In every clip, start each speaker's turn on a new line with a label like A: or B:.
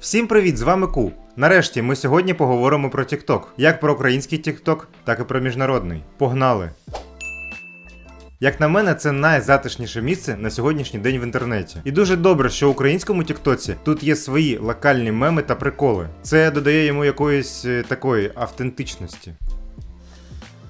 A: Всім привіт, з вами Ку. Нарешті ми сьогодні поговоримо про TikTok. Як про український TikTok, так і про міжнародний. Погнали! Як на мене, це найзатишніше місце на сьогоднішній день в інтернеті. І дуже добре, що в українському Тіктоці тут є свої локальні меми та приколи. Це додає йому якоїсь е, такої автентичності.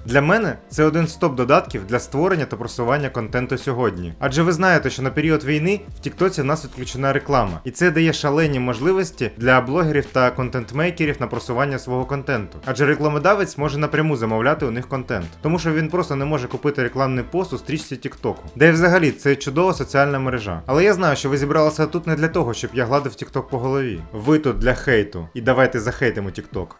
A: Для мене це один з топ додатків для створення та просування контенту сьогодні. Адже ви знаєте, що на період війни в Тіктоці в нас відключена реклама, і це дає шалені можливості для блогерів та контент-мейкерів на просування свого контенту. Адже рекламодавець може напряму замовляти у них контент, тому що він просто не може купити рекламний пост у стрічці Тіктоку. Де взагалі це чудова соціальна мережа. Але я знаю, що ви зібралися тут не для того, щоб я гладив Тікток по голові. Ви тут для хейту. І давайте захейтимо Тікток.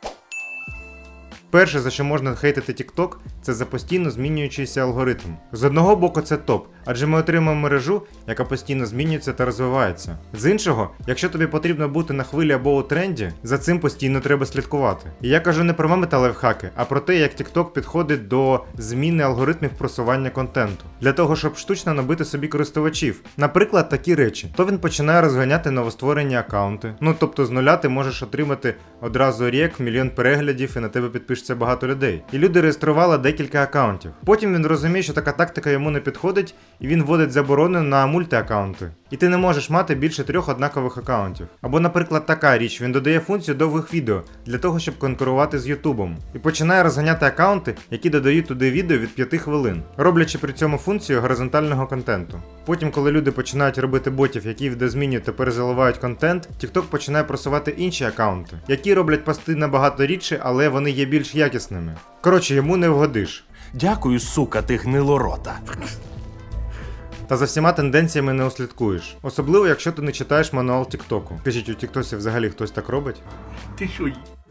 A: Перше, за що можна хейтити TikTok, це за постійно змінюючийся алгоритм. З одного боку, це топ, адже ми отримаємо мережу, яка постійно змінюється та розвивається. З іншого, якщо тобі потрібно бути на хвилі або у тренді, за цим постійно треба слідкувати. І я кажу не про меми та лайфхаки, а про те, як TikTok підходить до зміни алгоритмів просування контенту. Для того, щоб штучно набити собі користувачів. Наприклад, такі речі. То він починає розганяти новостворені аккаунти. Ну тобто з нуля ти можеш отримати одразу рік, мільйон переглядів і на тебе підпишеться багато людей. І люди реєстрували декілька аккаунтів. Потім він розуміє, що така тактика йому не підходить, і він вводить заборони на мультиаккаунти. І ти не можеш мати більше трьох однакових аккаунтів. Або, наприклад, така річ: він додає функцію довгих відео для того, щоб конкурувати з Ютубом. І починає розганяти аккаунти, які додають туди відео від 5 хвилин, роблячи при цьому функцію горизонтального контенту. Потім, коли люди починають робити ботів, які відозмінюють та перезаливають контент, TikTok починає просувати інші аккаунти, які роблять пости набагато рідше, але вони є більш якісними. Коротше, йому не вгодиш.
B: Дякую, сука, ти гнилорота.
A: Та за всіма тенденціями не услідкуєш. Особливо, якщо ти не читаєш мануал Тіктоку. Скажіть, у Тіктосі взагалі хтось так робить?
C: Ти що,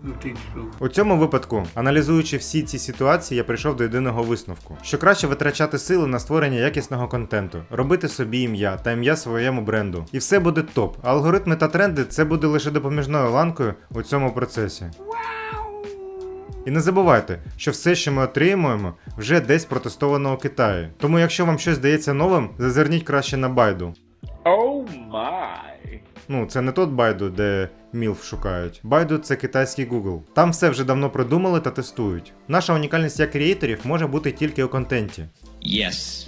C: ну ти що?
A: У цьому випадку, аналізуючи всі ці ситуації, я прийшов до єдиного висновку: що краще витрачати сили на створення якісного контенту, робити собі ім'я та ім'я своєму бренду. І все буде топ. А алгоритми та тренди це буде лише допоміжною ланкою у цьому процесі. І не забувайте, що все, що ми отримуємо, вже десь протестовано у Китаї. Тому, якщо вам щось здається новим, зазирніть краще на байду.
C: Оу май.
A: Ну, це не тот Байду, де мілф шукають. Байду це китайський Google. Там все вже давно придумали та тестують. Наша унікальність як креаторів може бути тільки у контенті.
D: Yes.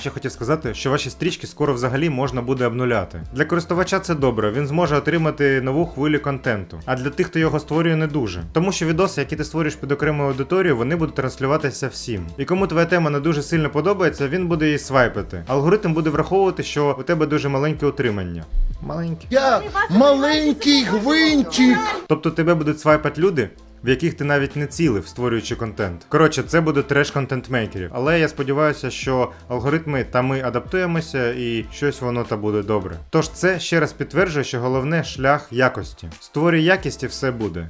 A: Ще хотів сказати, що ваші стрічки скоро взагалі можна буде обнуляти. Для користувача це добре, він зможе отримати нову хвилю контенту. А для тих, хто його створює, не дуже. Тому що відоси, які ти створюєш під окрему аудиторію, вони будуть транслюватися всім. І кому твоя тема не дуже сильно подобається, він буде її свайпити. Алгоритм буде враховувати, що у тебе дуже маленьке утримання. Маленьке.
E: Я маленький гвинтик.
A: Тобто тебе будуть свайпати люди, в яких ти навіть не цілив, створюючи контент. Коротше, це буде треш контент-мейкерів. Але я сподіваюся, що алгоритми та ми адаптуємося і щось воно та буде добре. Тож це ще раз підтверджує, що головне шлях якості. Створюй якість і все буде.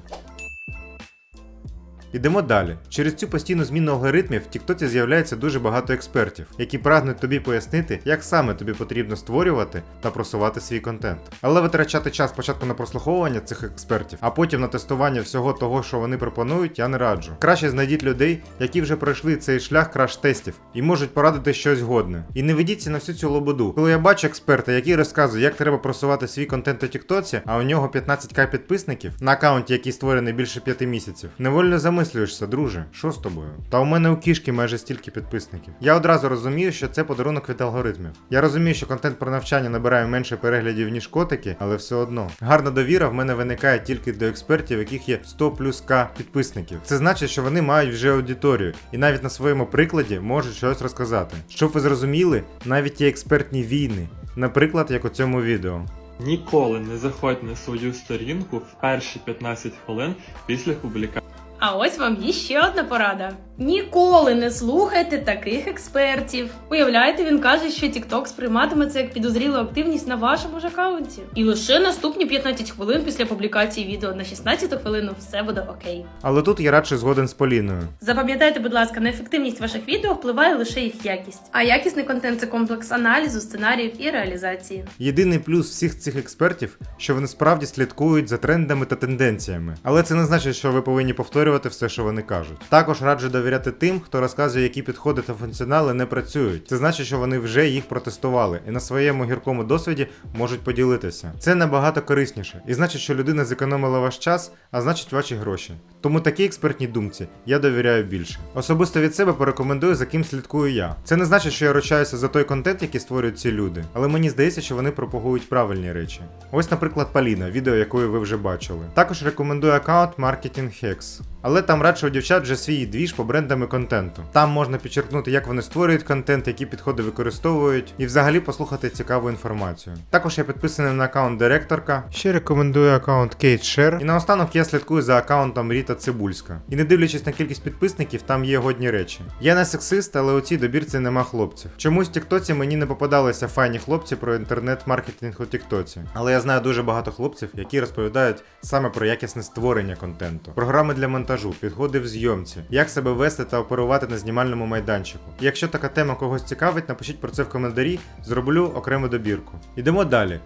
A: Ідемо далі. Через цю постійну зміну алгоритмів в Тіктоці з'являється дуже багато експертів, які прагнуть тобі пояснити, як саме тобі потрібно створювати та просувати свій контент. Але витрачати час спочатку на прослуховування цих експертів, а потім на тестування всього того, що вони пропонують, я не раджу. Краще знайдіть людей, які вже пройшли цей шлях краш-тестів і можуть порадити щось годне. І не ведіться на всю цю лободу. Коли я бачу експерта, який розказує, як треба просувати свій контент у Тіктоці, а у нього 15к підписників на аккаунті, який створений більше 5 місяців, невольно замислюєшся, друже, що з тобою? Та у мене у кішки майже стільки підписників. Я одразу розумію, що це подарунок від алгоритмів. Я розумію, що контент про навчання набирає менше переглядів, ніж котики, але все одно. Гарна довіра в мене виникає тільки до експертів, яких є 100 плюс К підписників. Це значить, що вони мають вже аудиторію і навіть на своєму прикладі можуть щось розказати. Щоб ви зрозуміли, навіть є експертні війни, наприклад, як у цьому відео.
F: Ніколи не заходь на свою сторінку в перші 15 хвилин після публікації.
G: А ось вам іще ще одна порада. Ніколи не слухайте таких експертів. Уявляєте, він каже, що TikTok сприйматиме це як підозрілу активність на вашому ж аккаунті. І лише наступні 15 хвилин після публікації відео на 16 хвилину все буде окей.
A: Але тут я радше згоден з Поліною.
G: Запам'ятайте, будь ласка, на ефективність ваших відео впливає лише їх якість. А якісний контент це комплекс аналізу, сценаріїв і реалізації.
A: Єдиний плюс всіх цих експертів, що вони справді слідкують за трендами та тенденціями. Але це не значить, що ви повинні повторювати все, що вони кажуть. Також раджу довіряти довіряти тим, хто розказує, які підходи та функціонали не працюють. Це значить, що вони вже їх протестували і на своєму гіркому досвіді можуть поділитися. Це набагато корисніше, і значить, що людина зекономила ваш час, а значить ваші гроші. Тому такій експертній думці я довіряю більше. Особисто від себе порекомендую, за ким слідкую я. Це не значить, що я ручаюся за той контент, який створюють ці люди, але мені здається, що вони пропагують правильні речі. Ось, наприклад, Паліна, відео якої ви вже бачили. Також рекомендую аккаунт Marketing Hacks. Але там радше у дівчат вже свій двіж по брендами контенту. Там можна підчеркнути, як вони створюють контент, які підходи використовують, і взагалі послухати цікаву інформацію. Також я підписаний на аккаунт директорка. Ще рекомендую аккаунт Kate Share. І наостанок я слідкую за аккаунтом Ріта Цибульська. І не дивлячись на кількість підписників, там є годні речі. Я не сексист, але у цій добірці нема хлопців. Чомусь в Тіктоці мені не попадалися файні хлопці про інтернет-маркетинг у Тіктоці. Але я знаю дуже багато хлопців, які розповідають саме про якісне створення контенту, програми для монтажу, підходи в зйомці, як себе вести та оперувати на знімальному майданчику. Якщо така тема когось цікавить, напишіть про це в коментарі, зроблю окрему добірку. Ідемо далі.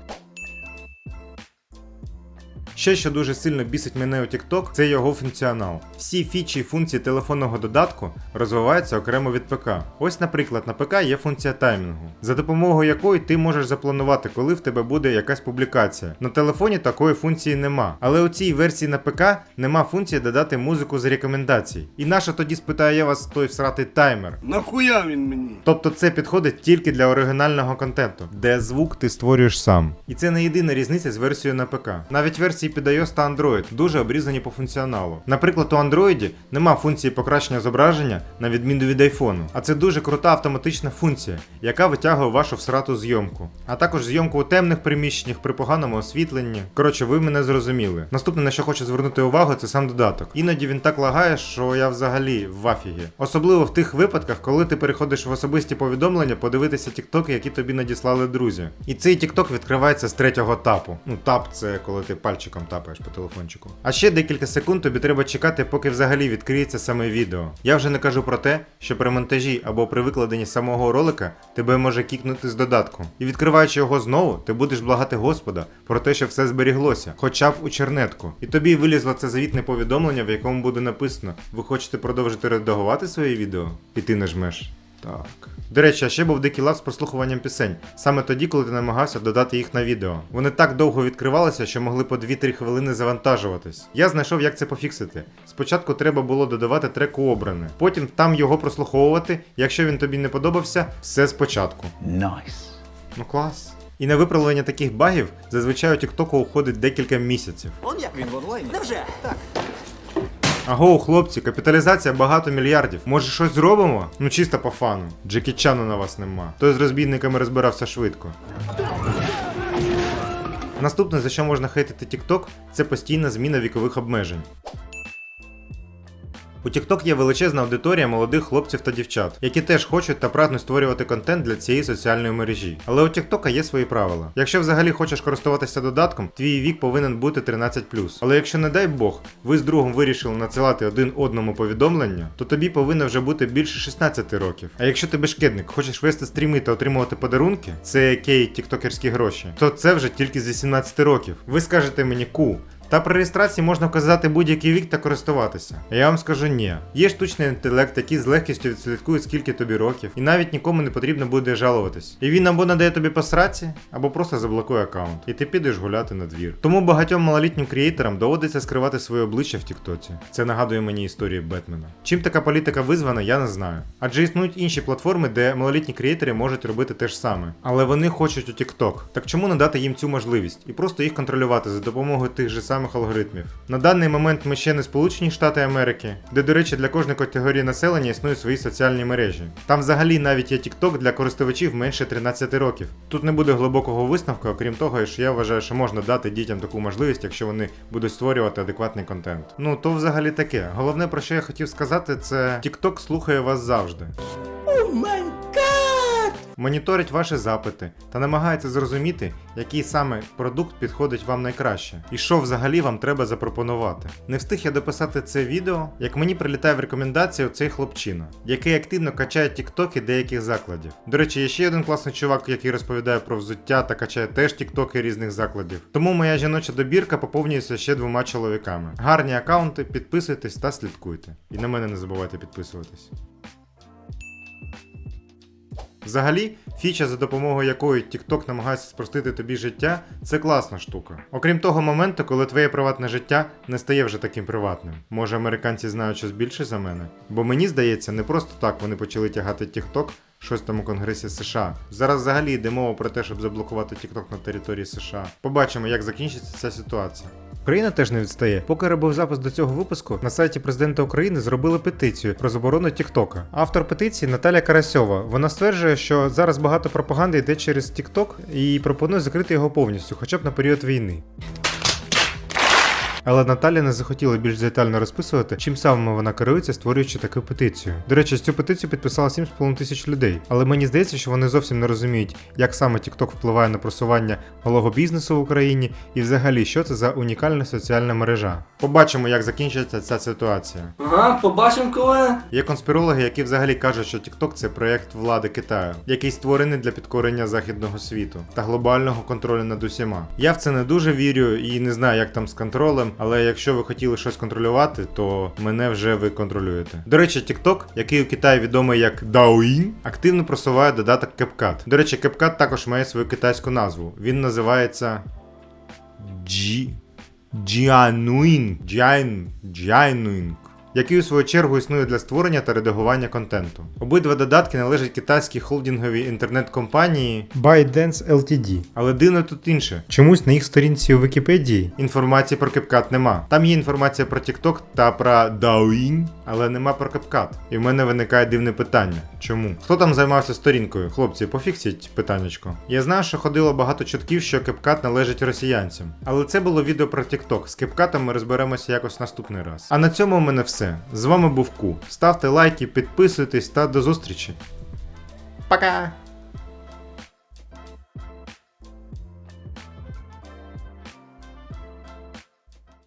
A: Ще що дуже сильно бісить мене у TikTok, це його функціонал. Всі фічі і функції телефонного додатку розвиваються окремо від ПК. Ось, наприклад, на ПК є функція таймінгу, за допомогою якої ти можеш запланувати, коли в тебе буде якась публікація. На телефоні такої функції нема. Але у цій версії на ПК нема функції додати музику з рекомендацій. І наша тоді спитаю я вас той всратий таймер.
E: Нахуя він мені?
A: Тобто це підходить тільки для оригінального контенту, де звук ти створюєш сам. І це не єдина різниця з версією на ПК. Навіть версії під та Android дуже обрізані по функціоналу. Наприклад, у Android нема функції покращення зображення на відміну від iPhone. А це дуже крута автоматична функція, яка витягує вашу всрату зйомку. А також зйомку у темних приміщеннях при поганому освітленні. Коротше, ви мене зрозуміли. Наступне, на що хочу звернути увагу, це сам додаток. Іноді він так лагає, що я взагалі в афігі. Особливо в тих випадках, коли ти переходиш в особисті повідомлення подивитися тіктоки, які тобі надіслали друзі. І цей тікток відкривається з третього тапу. Ну, тап це коли ти пальчиком тапаєш по телефончику. А ще декілька секунд тобі треба чекати, поки взагалі відкриється саме відео. Я вже не кажу про те, що при монтажі або при викладенні самого ролика тебе може кікнути з додатку. І відкриваючи його знову, ти будеш благати Господа про те, що все зберіглося, хоча б у чернетку. І тобі вилізло це завітне повідомлення, в якому буде написано: ви хочете продовжити редагувати своє відео? І ти нажмеш. Так. До речі, а ще був дикий лав з прослухуванням пісень, саме тоді, коли ти намагався додати їх на відео. Вони так довго відкривалися, що могли по 2-3 хвилини завантажуватись. Я знайшов, як це пофіксити. Спочатку треба було додавати трек у обране, потім там його прослуховувати. Якщо він тобі не подобався, все спочатку.
D: Nice.
A: Ну клас. І на виправлення таких багів зазвичай у TikTok уходить декілька місяців.
D: Он як він в онлайні? Невже? Так.
A: Аго, хлопці, капіталізація багато мільярдів. Може щось зробимо? Ну чисто по фану. Джекі Чану на вас нема. Той з розбійниками розбирався швидко. Наступне, за що можна хейтити TikTok, це постійна зміна вікових обмежень. У TikTok є величезна аудиторія молодих хлопців та дівчат, які теж хочуть та прагнуть створювати контент для цієї соціальної мережі. Але у TikTok є свої правила. Якщо взагалі хочеш користуватися додатком, твій вік повинен бути 13. Але якщо не дай Бог, ви з другом вирішили надсилати один одному повідомлення, то тобі повинно вже бути більше 16 років. А якщо ти бешкетник, хочеш вести стріми та отримувати подарунки, це кей тіктокерські гроші, то це вже тільки з 18 років. Ви скажете мені ку. Та при реєстрації можна вказати будь-який вік та користуватися. Я вам скажу ні. Є штучний інтелект, який з легкістю відслідкує, скільки тобі років, і навіть нікому не потрібно буде жалуватись. І він або надає тобі по сраці, або просто заблокує аккаунт, і ти підеш гуляти на двір. Тому багатьом малолітнім креаторам доводиться скривати своє обличчя в Тіктоці. Це нагадує мені історії Бетмена. Чим така політика визвана, я не знаю. Адже існують інші платформи, де малолітні креатори можуть робити те ж саме. Але вони хочуть у TikTok. Так чому не дати їм цю можливість і просто їх контролювати за допомогою тих же самих алгоритмів? На даний момент ми ще не Сполучені Штати Америки, де, до речі, для кожної категорії населення існують свої соціальні мережі. Там взагалі навіть є TikTok для користувачів менше 13 років. Тут не буде глибокого висновку, окрім того, що я вважаю, що можна дати дітям таку можливість, якщо вони будуть створювати адекватний контент. Ну то взагалі таке. Головне про що я хотів сказати, це TikTok слухає вас завжди. Моніторить ваші запити та намагається зрозуміти, який саме продукт підходить вам найкраще, і що взагалі вам треба запропонувати. Не встиг я дописати це відео, як мені прилітає в рекомендації цей хлопчина, який активно качає тіктоки деяких закладів. До речі, є ще один класний чувак, який розповідає про взуття та качає теж тіктоки різних закладів. Тому моя жіноча добірка поповнюється ще двома чоловіками. Гарні аккаунти, підписуйтесь та слідкуйте. І на мене не забувайте підписуватись. Взагалі, фіча, за допомогою якої TikTok намагається спростити тобі життя, це класна штука. Окрім того моменту, коли твоє приватне життя не стає вже таким приватним. Може, американці знають щось більше за мене? Бо мені здається, не просто так вони почали тягати TikTok в шостому конгресі США. Зараз взагалі йде мова про те, щоб заблокувати TikTok на території США. Побачимо, як закінчиться ця ситуація. Україна теж не відстає. Поки робив запис до цього випуску, на сайті президента України зробили петицію про заборону Тіктока. Автор петиції Наталя Карасьова. Вона стверджує, що зараз багато пропаганди йде через Тікток і пропонує закрити його повністю, хоча б на період війни. Але Наталя не захотіла більш детально розписувати, чим саме вона керується, створюючи таку петицію. До речі, цю петицію підписало 7,5 тисяч людей. Але мені здається, що вони зовсім не розуміють, як саме TikTok впливає на просування малого бізнесу в Україні і взагалі, що це за унікальна соціальна мережа. Побачимо, як закінчиться ця ситуація.
H: Ага, побачимо коли.
A: Є конспірологи, які взагалі кажуть, що TikTok – це проєкт влади Китаю, який створений для підкорення західного світу та глобального контролю над усіма. Я в це не дуже вірю і не знаю, як там з контролем, але якщо ви хотіли щось контролювати, то мене вже ви контролюєте. До речі, TikTok, який у Китаї відомий як Douyin, активно просуває додаток CapCut. До речі, CapCut також має свою китайську назву. Він називається G... Джіануін. Jian... Jianuing який у свою чергу існує для створення та редагування контенту. Обидва додатки належать китайській холдинговій інтернет-компанії ByteDance Ltd. Але дивно тут інше. Чомусь на їх сторінці у Вікіпедії інформації про CapCut нема. Там є інформація про TikTok та про Douyin, але нема про капкат. І в мене виникає дивне питання. Чому? Хто там займався сторінкою? Хлопці, пофіксіть питаннячко. Я знаю, що ходило багато чутків, що кепкат належить росіянцям. Але це було відео про TikTok. З кепкатом ми розберемося якось наступний раз. А на цьому у мене все. З вами був Ку. Ставте лайки, підписуйтесь та до зустрічі. Пока!